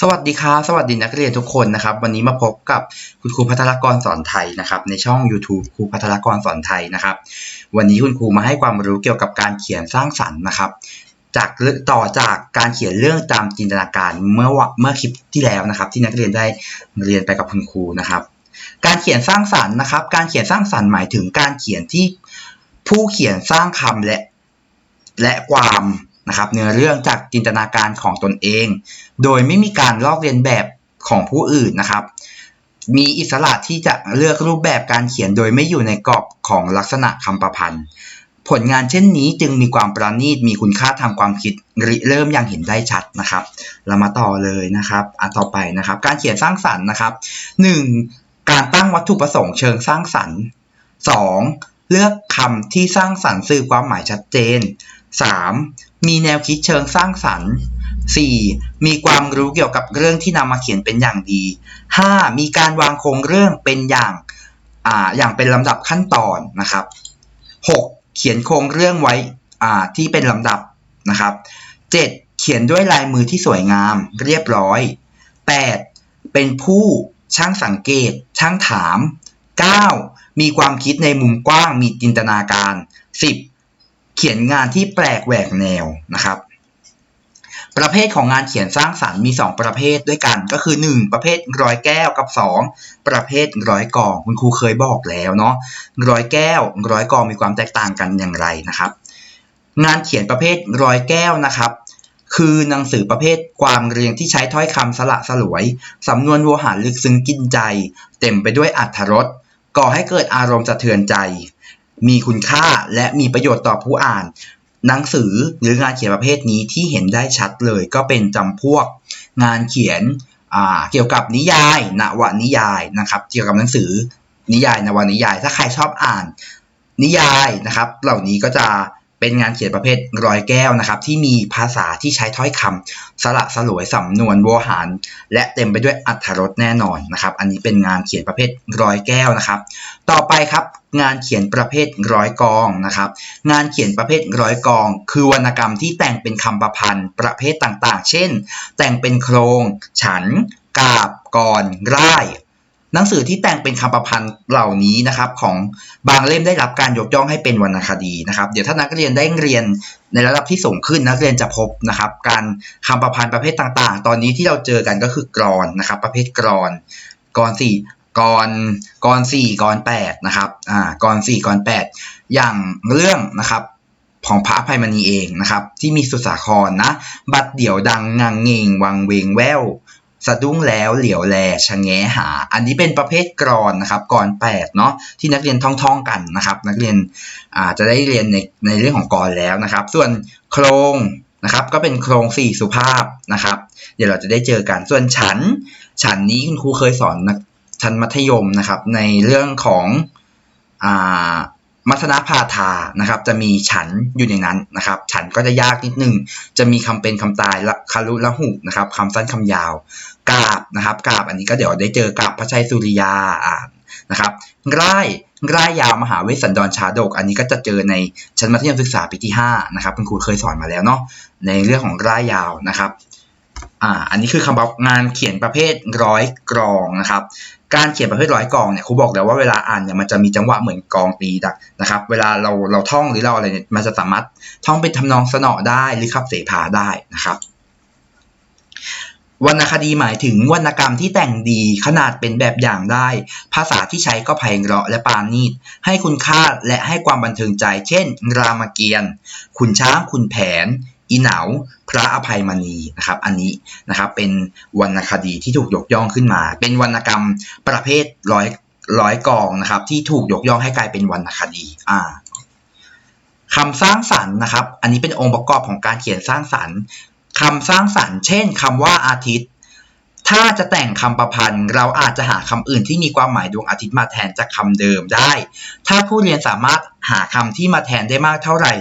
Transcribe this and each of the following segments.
สวัสดีครับสวัสดีนักเรียนทุกคนนะครับ วันนี้มาพบกับคุณครูพัทรกรสอนไทยนะครับ ในช่อง YouTube ครูพัทรกรสอนไทยนะครับ วันนี้คุณครูมาให้ความรู้เกี่ยวกับการเขียนสร้างสรรค์นะครับ จากต่อจากการเขียนเรื่องตามจินตนาการเมื่อเมื่อคลิปที่แล้วนะครับ ที่นักเรียนได้เรียนไปกับคุณครูนะครับ การเขียนสร้างสรรค์นะครับ การเขียนสร้างสรรค์หมายถึงการเขียนที่ผู้เขียนสร้างคำและและความ นะครับเนื้อเรื่องจากจินตนาการของตนเอง โดยไม่มีการลอกเลียนแบบของผู้อื่นนะครับ มีอิสระที่จะเลือกรูปแบบการเขียนโดยไม่อยู่ในกรอบของลักษณะคำประพันธ์ ผลงานเช่นนี้จึงมีความประณีตมีคุณค่าทางความคิดริเริ่มอย่างเห็นได้ชัดนะครับ เรามาต่อเลยนะครับอะต่อไปนะครับ การเขียนสร้างสรรค์นะครับ 1. การตั้งวัตถุประสงค์เชิงสร้างสรรค์ 2. เลือกคำที่สร้างสรรค์สื่อความหมายชัดเจน 3. มีแนวคิดเชิงสร้างสรรค์ 4. มีความรู้เกี่ยวกับเรื่องที่นำมาเขียนเป็นอย่างดี 5. มีการวางโครงเรื่องเป็นอย่างอ่าอย่างเป็นลำดับขั้นตอนนะครับ 6. เขียนโครงเรื่องไว้อ่าที่เป็นลำดับนะครับ 7. เขียนด้วยลายมือที่สวยงามเรียบร้อย 8. เป็นผู้ช่างสังเกต ช่างถาม 9. มีความคิดในมุมกว้างมีจินตนาการ 10. เขียนงานที่แปลกแหวกแนวนะครับ ประเภทของงานเขียนสร้างสรรค์มี 2 ประเภทด้วยกัน ก็คือ 1 ประเภทร้อยแก้วกับ 2 ประเภทร้อยกองคุณครูเคยบอกแล้วเนาะร้อยแก้วร้อยกองมีความแตกต่างกันอย่างไรนะครับ งานเขียนประเภทร้อยแก้วนะครับคือหนังสือประเภทความเรียงที่ใช้ถ้อยคำสละสลวย สำนวนโวหารลึกซึ้งกินใจ เต็มไปด้วยอัธรสก่อให้เกิดอารมณ์สะเทือนใจ มีคุณค่าและมีประโยชน์ต่อผู้อ่าน หนังสือหรืองานเขียนประเภทนี้ที่เห็นได้ชัดเลยก็เป็นจำพวกงานเขียนเกี่ยวกับนิยายนวนิยายนะครับ เกี่ยวกับหนังสือนิยายนวนิยาย ถ้าใครชอบอ่านนิยายนะครับ เหล่านี้ก็จะ เป็นงานเขียนประเภทรอยแก้วนะครับ ที่มีภาษาที่ใช้ถ้อยคำสละสลวยสำนวนโวหาร และเต็มไปด้วยอัธรสแน่นอนนะครับ อันนี้เป็นงานเขียนประเภทรอยแก้วนะครับ ต่อไปครับ งานเขียนประเภทร้อยกองนะครับ งานเขียนประเภทร้อยกอง คือวรรณกรรมที่แต่งเป็นคำประพันธ์ประเภทต่างๆ เช่น แต่งเป็นโครง ฉันกาบกรร่าย หนังสือที่แต่งเป็นคำประพันธ์เหล่านี้นะครับ ของบางเล่มได้รับการยกย่องให้เป็นวรรณคดีนะครับ เดี๋ยวถ้านักเรียนได้เรียนในระดับที่สูงขึ้นนักเรียนจะพบนะครับ การคำประพันธ์ประเภทต่างๆ ตอนนี้ที่เราเจอกันก็คือกรอนนะครับ ประเภทกรอนกรอนสี่กรกรสี่กรแปดนะครับอ่ากรสี่กรแปดอย่างเรื่องนะครับของพระอภัยมณีเองนะครับ ที่มีสุสาครนะ บัดเดี่ยวดังงังเงงวังเวงแวว สะดุ้งแล้วเหลียวแลชะแงหา อันนี้เป็นประเภทกรอนนะครับกรอนแปดเนาะที่นักเรียนท่องๆกันนะครับนักเรียนอาจจะได้เรียนในในเรื่องของกรแล้วนะครับ ส่วนโครงนะครับก็เป็นโครงสี่สุภาพนะครับ เดี๋ยวเราจะได้เจอกันส่วนฉัน ฉันนี้คุณครูเคยสอนชั้นมัธยมนะครับในเรื่องของอ่า มัทนาพาทานะครับ จะมีฉันอยู่ในนั้นนะครับ ฉันก็จะยากนิดนึง จะมีคำเป็นคำตายละคารุละหุนะครับคำสั้นคำยาวกาบนะครับกาบอันนี้ก็เดี๋ยวได้เจอกับพระชัยสุริยาอ่านนะครับร่ร่ายยาวมหาเวสสันดรชาดก อันนี้ก็จะเจอในชั้นมัธยมศึกษาปีที่5นะครับคุณครูเคยสอนมาแล้วเนาะในเรื่องของร่ายยาวนะครับ อ่าอันนี้คือคำบอกงานเขียนประเภทร้อยกรองนะครับ การเขียนประเภทร้อยกรองเนี่ยครูบอกแล้วว่าเวลาอ่านเนี่ยมันจะมีจังหวะเหมือนกองตีนะครับ เวลาเราเราท่องหรือเราอะไรเนี่ยมันจะสามารถท่องเป็นทำนองสนอได้หรือขับเสพาได้นะครับวรรณคดีหมายถึงวรรณกรรมที่แต่งดีขนาดเป็นแบบอย่างได้ ภาษาที่ใช้ก็ไพเราะและปานีตให้คุณค่าและให้ความบันเทิงใจ เช่น รามเกียรติ์ขุนช้างขุนแผน อีเหนาพระอภัยมณีนะครับอันนี้นะครับเป็นวรรณคดีที่ถูกยกย่องขึ้นมา เป็นวรรณกรรมประเภทร้อยร้อยกองนะครับที่ถูกยกย่องให้กลายเป็นวรรณคดีอ่าคำสร้างสรรค์นะครับ อันนี้เป็นองค์ประกอบของการเขียนสร้างสรรค์คำสร้างสรรค์ เช่นคำว่าอาทิตย์ ถ้าจะแต่งคำประพันธ์ เราอาจจะหาคำอื่นที่มีความหมายดวงอาทิตย์มาแทนจากคำเดิมได้ ถ้าผู้เรียนสามารถหาคำที่มาแทนได้มากเท่าไหร่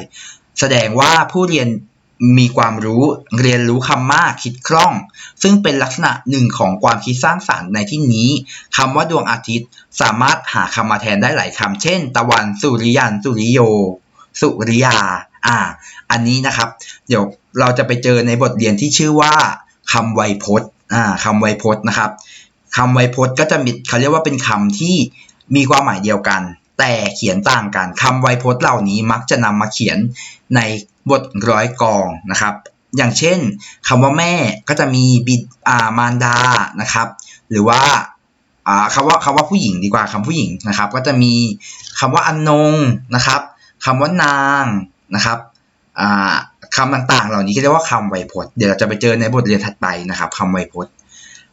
แสดงว่าผู้เรียน มีความรู้เรียนรู้คำมากคิดคล่อง ซึ่งเป็นลักษณะหนึ่งของความคิดสร้างสารรค์ในที่นี้คำว่าดวงอาทิตย์สามารถหาคำมาแทนได้หลายคำเช่น ตะวันสุริยัน สุริโย สุริยา อ่า อันนี้นะครับ เดี๋ยวเราจะไปเจอในบทเรียนที่ชื่อว่าคำไวยพจน์อ่าคำไวยพจน์นะครับคำไวยพจน์ก็จะมีเขาเรียกว่าเป็นคำที่มีความหมายเดียวกัน แต่เขียนต่างกันคำไวยพจน์เหล่านี้มักจะนำมาเขียนใน บทร้อยกองนะครับ อย่างเช่นคำว่าแม่ก็จะมีบิดามารดานะครับ หรือว่าคำว่าคำว่าผู้หญิงดีกว่าคำผู้หญิงนะครับ ก็จะมีคำว่าอนงนะครับคำว่านางนะครับคำต่างๆ เหล่านี้เรียกว่าคำไวยพจน์เดี๋ยวเราจะไปเจอในบทเรียนถัดไปนะครับคำไวยพจน์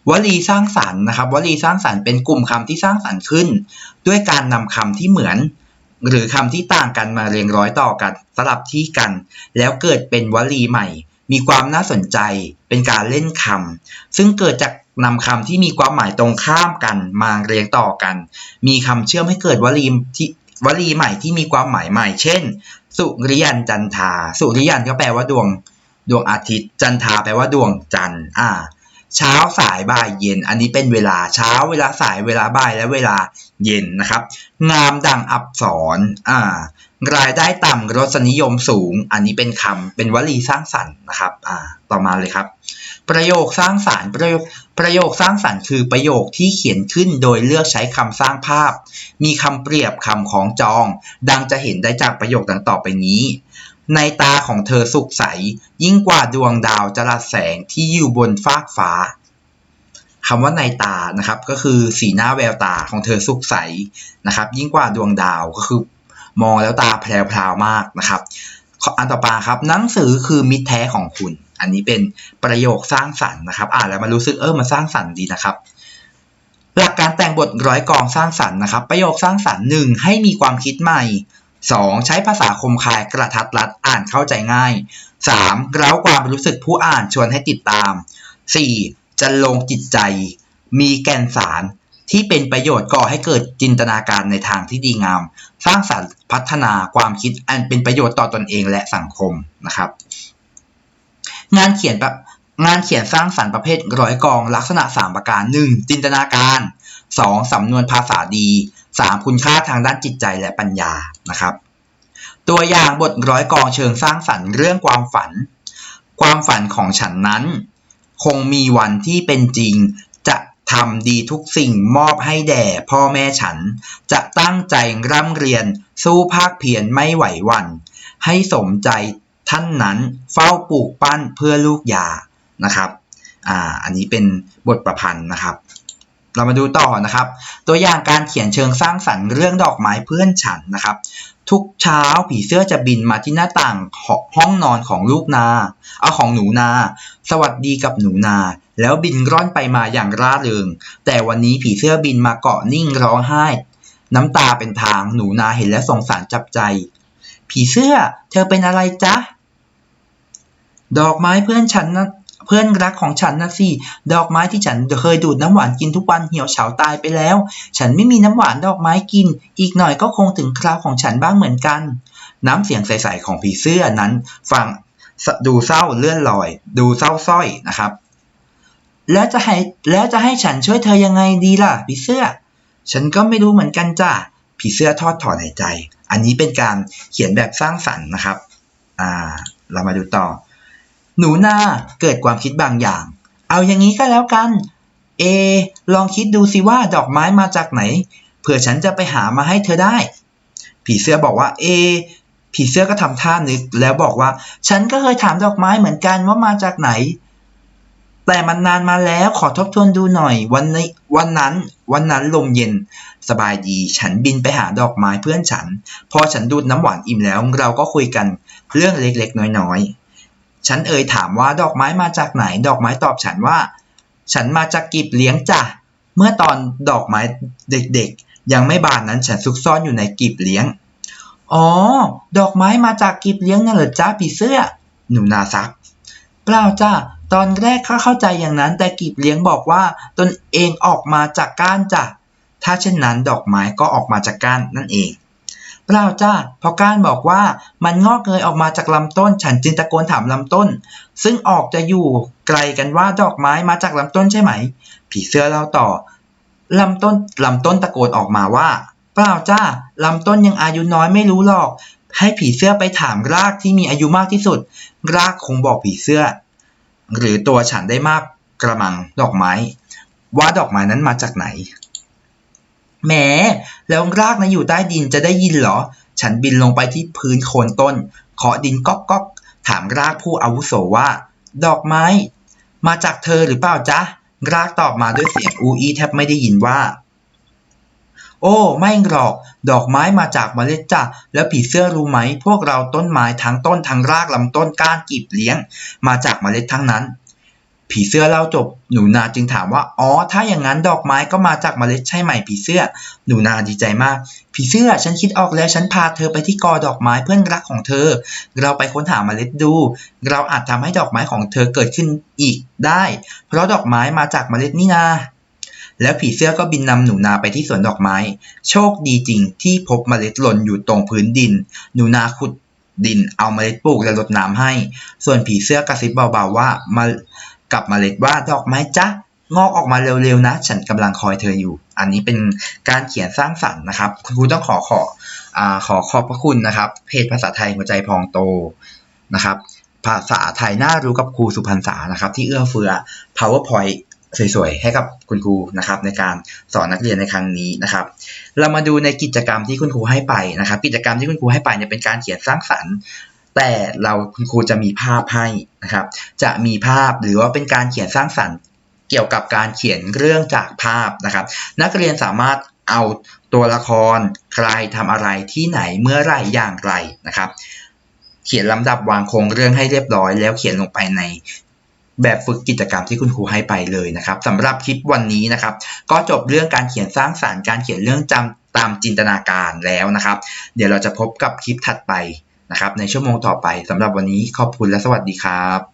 วลีสร้างสรรค์นะครับวลีสร้างสรรค์เป็นกลุ่มคำที่สร้างสรรค์ขึ้น ด้วยการนำคำที่เหมือน หรือคำที่ต่างกันมาเรียงร้อยต่อกันสลับที่กัน แล้วเกิดเป็นวลีใหม่ มีความน่าสนใจ เป็นการเล่นคำซึ่งเกิดจากนำคำที่มีความหมายตรงข้ามกันมาเรียงต่อกัน มีคำเชื่อมให้เกิดวลีที่วลีใหม่ที่มีความหมายใหม่ เช่น สุริยันจันทา สุริยันก็แปลว่าดวง ดวงอาทิตย์ จันทาแปลว่าดวงจันทร์อ่า เช้าสายบ่ายเย็น อันนี้เป็นเวลาเช้าเวลาสายเวลาบ่ายและเวลาเย็นนะครับ งามดังอับสรอ่ารายได้ต่ำรสนิยมสูง อันนี้เป็นคำเป็นวลีสร้างสรรค์นะครับอ่าต่อมาเลยครับ ประโยคสร้างสรรค์ประโยคประโยคสร้างสรรค์คือประโยคที่เขียนขึ้นโดยเลือกใช้คำสร้างภาพ มีคำเปรียบคำของจอง ดังจะเห็นได้จากประโยคดังต่อไปนี้ ในตาของเธอสุขใสยิ่งกว่าดวงดาวจรัสแสงที่อยู่บนฟากฟ้าคำว่าในตานะครับ ก็คือสีหน้าแววตาของเธอสุขใสนะครับ ยิ่งกว่าดวงดาวก็คือ มองแล้วตาแพรวๆมากนะครับอันต่อไปครับหนังสือคือมิตรแท้ของคุณ อันนี้เป็นประโยคสร้างสรรค์นะครับ อ่านแล้วมารู้สึกเออมาสร้างสรรค์ดีนะครับ หลักการแต่งบทร้อยกองสร้างสรรค์นะครับ ประโยคสร้างสรรค์หนึ่งให้มีความคิดใหม่ 2. ใช้ภาษาคมคายกระทัดรัดอ่านเข้าใจง่าย 3. เร้าความรู้สึกผู้อ่านชวนให้ติดตาม 4. จะลงจิตใจ มีแกนสารที่เป็นประโยชน์ก่อให้เกิดจินตนาการในทางที่ดีงาม สร้างสรรค์พัฒนาความคิดอันเป็นประโยชน์ต่อตอนเองและสังคมนะครับ งานเขียนแบบงานเขียนสร้างสรรค์ประเภทร้อยกองลักษณะ 3 ประการ 1. จินตนาการ 2. สำนวนภาษาดี 3. คุณค่าทางด้านจิตใจและปัญญานะครับ ตัวอย่างบทร้อยกองเชิงสร้างสรรค์เรื่องความฝัน ความฝันของฉันนั้น คงมีวันที่เป็นจริง จะทำดีทุกสิ่งมอบให้แด่พ่อแม่ฉัน จะตั้งใจร่ำเรียน สู้ภาคเพียรไม่ไหววัน ให้สมใจท่านนั้นเฝ้าปลูกปั้นเพื่อลูกยานะครับ อ่า อันนี้เป็นบทประพันธ์นะครับ เรามาดูต่อนะครับ ตัวอย่างการเขียนเชิงสร้างสรรค์เรื่องดอกไม้เพื่อนฉันนะครับ ทุกเช้าผีเสื้อจะบินมาที่หน้าต่างห้องนอนของลูกนา เอาของหนูนา สวัสดีกับหนูนา แล้วบินร่อนไปมาอย่างร่าเริง แต่วันนี้ผีเสื้อบินมาเกาะนิ่งร้องไห้ น้ำตาเป็นทางหนูนาเห็นแล้วสงสารจับใจ ผีเสื้อ เธอเป็นอะไรจ๊ะดอกไม้เพื่อนฉันนะ เพื่อนรักของฉันนะสิ ดอกไม้ที่ฉันเคยดูดน้ำหวานกินทุกวันเหี่ยวเฉาตายไปแล้ว ฉันไม่มีน้ำหวานดอกไม้กิน อีกหน่อยก็คงถึงคราวของฉันบ้างเหมือนกัน น้ำเสียงใสๆของผีเสื้อนั้น ฟังดูเศร้าเลื่อนลอย ดูเศร้าส้อยนะครับ แล้วจะให้แล้วจะให้ฉันช่วยเธอยังไงดีล่ะผีเสื้อ ฉันก็ไม่รู้เหมือนกันจ้ะผีเสื้อทอดถอนหายใจ อันนี้เป็นการเขียนแบบสร้างสรรค์นะครับ อ่า เรามาดูต่อ หนูนาเกิดความคิดบางอย่าง เอาอย่างนี้ก็แล้วกัน เอ ลองคิดดูสิว่าดอกไม้มาจากไหน เผื่อฉันจะไปหามาให้เธอได้ ผีเสื้อบอกว่า เอ ผีเสื้อก็ทำท่านึก แล้วบอกว่า ฉันก็เคยถามดอกไม้เหมือนกันว่ามาจากไหน แต่มันนานมาแล้วขอทบทวนดูหน่อย วันนี้วันนั้นวันนั้นลมเย็น สบายดี ฉันบินไปหาดอกไม้เพื่อนฉัน พอฉันดูดน้ำหวานอิ่มแล้วเราก็คุยกันเรื่องเล็กๆน้อยๆ ฉันเอ่ยถามว่าดอกไม้มาจากไหน ดอกไม้ตอบฉันว่า ฉันมาจากกีบเลี้ยงจ้ะ เมื่อตอนดอกไม้เด็กๆ ยังไม่บานนั้นฉันซุกซ่อนอยู่ในกีบเลี้ยง อ๋อ ดอกไม้มาจากกีบเลี้ยงนั่นเหรอจ้าผีเสื้อ หนูนาซัก เปล่าจ้าตอนแรกข้าเข้าใจอย่างนั้น แต่กีบเลี้ยงบอกว่าตนเองออกมาจากก้านจ้ะ ถ้าเช่นนั้นดอกไม้ก็ออกมาจากก้านนั่นเอง เปล่าจ้าพอก้านบอกว่ามันงอกเงยออกมาจากลำต้น ฉันจึงตะโกนถามลำต้น ซึ่งออกจะอยู่ไกลกันว่าดอกไม้มาจากลำต้นใช่ไหม ผีเสื้อเล่าต่อลำต้นลำต้นตะโกนออกมาว่า เปล่าจ้าลำต้นยังอายุน้อยไม่รู้หรอก ให้ผีเสื้อไปถามรากที่มีอายุมากที่สุด รากคงบอกผีเสื้อ หรือตัวฉันได้มากกระมังดอกไม้ ว่าดอกไม้นั้นมาจากไหน แหมแล้วรากนะอยู่ใต้ดินจะได้ยินเหรอ ฉันบินลงไปที่พื้นโคนต้นเคาะดินก๊อกก๊อกถามรากผู้อาวุโสว่า ดอกไม้ มาจากเธอหรือเปล่าจ๊ะ รากตอบมาด้วยเสียงอูอีแทบไม่ได้ยินว่า โอ้ ไม่หรอก ดอกไม้มาจากเมล็ดจ้ะแล้วผีเสื้อรู้ไหม พวกเราต้นไม้ทั้งต้นทั้งรากลำต้นก้านกีบเลี้ยง มาจากเมล็ดทั้งนั้น ผีเสื้อเล่าจบ หนูนาจึงถามว่า อ๋อ ถ้าอย่างนั้นดอกไม้ก็มาจากเมล็ดใช่ไหมผีเสื้อ หนูนาดีใจมาก ผีเสื้อฉันคิดออกแล้วฉันพาเธอไปที่กอดอกไม้เพื่อนรักของเธอ เราไปค้นหาเมล็ดดู เราอาจทำให้ดอกไม้ของเธอเกิดขึ้นอีกได้ เพราะดอกไม้มาจากเมล็ดนี่นาแล้วผีเสื้อก็บินนำหนูนาไปที่สวนดอกไม้ โชคดีจริงที่พบเมล็ดหล่นอยู่ตรงพื้นดิน หนูนาขุดดินเอาเมล็ดปลูกและรดน้ำให้ ส่วนผีเสื้อกระซิบเบาๆว่ามา กับมเมล็ดว่าดอกไม้จ๊ะงอกออกมาเร็วๆนะ ฉันกำลังคอยเธออยู่ อันนี้เป็นการเขียนสร้างสรรค์นะครับ คุณครูต้องขอขออ่าขอขอบพระคุณนะครับ เพจภาษาไทยหัวใจพองโตนะครับ ภาษาไทยน่ารู้กับครูสุพรรณษานะครับ ที่เอื้อเฟื้อ powerpoint สวยๆ ให้กับคุณครูนะครับในการสอนนักเรียนในครั้งนี้นะครับ เรามาดูในกิจกรรมที่คุณครูให้ไปนะครับ กิจกรรมที่คุณครูให้ไปเนี่ยเป็นการเขียนสร้างสรรค์ แต่เราคุณครูจะมีภาพให้นะครับ จะมีภาพหรือว่าเป็นการเขียนสร้างสรรค์เกี่ยวกับการเขียนเรื่องจากภาพนะครับ นักเรียนสามารถเอาตัวละครใครทำอะไรที่ไหนเมื่อไรอย่างไรนะครับ เขียนลำดับวางโครงเรื่องให้เรียบร้อย แล้วเขียนลงไปในแบบฝึกกิจกรรมที่คุณครูให้ไปเลยนะครับสำหรับคลิปวันนี้นะครับ ก็จบเรื่องการเขียนสร้างสารรค์การเขียนเรื่องจำตามจินตนาการแล้วนะครับ เดี๋ยวเราจะพบกับคลิปถัดไป นะครับในชั่วโมงต่อไปสำหรับวันนี้ขอบคุณและสวัสดีครับ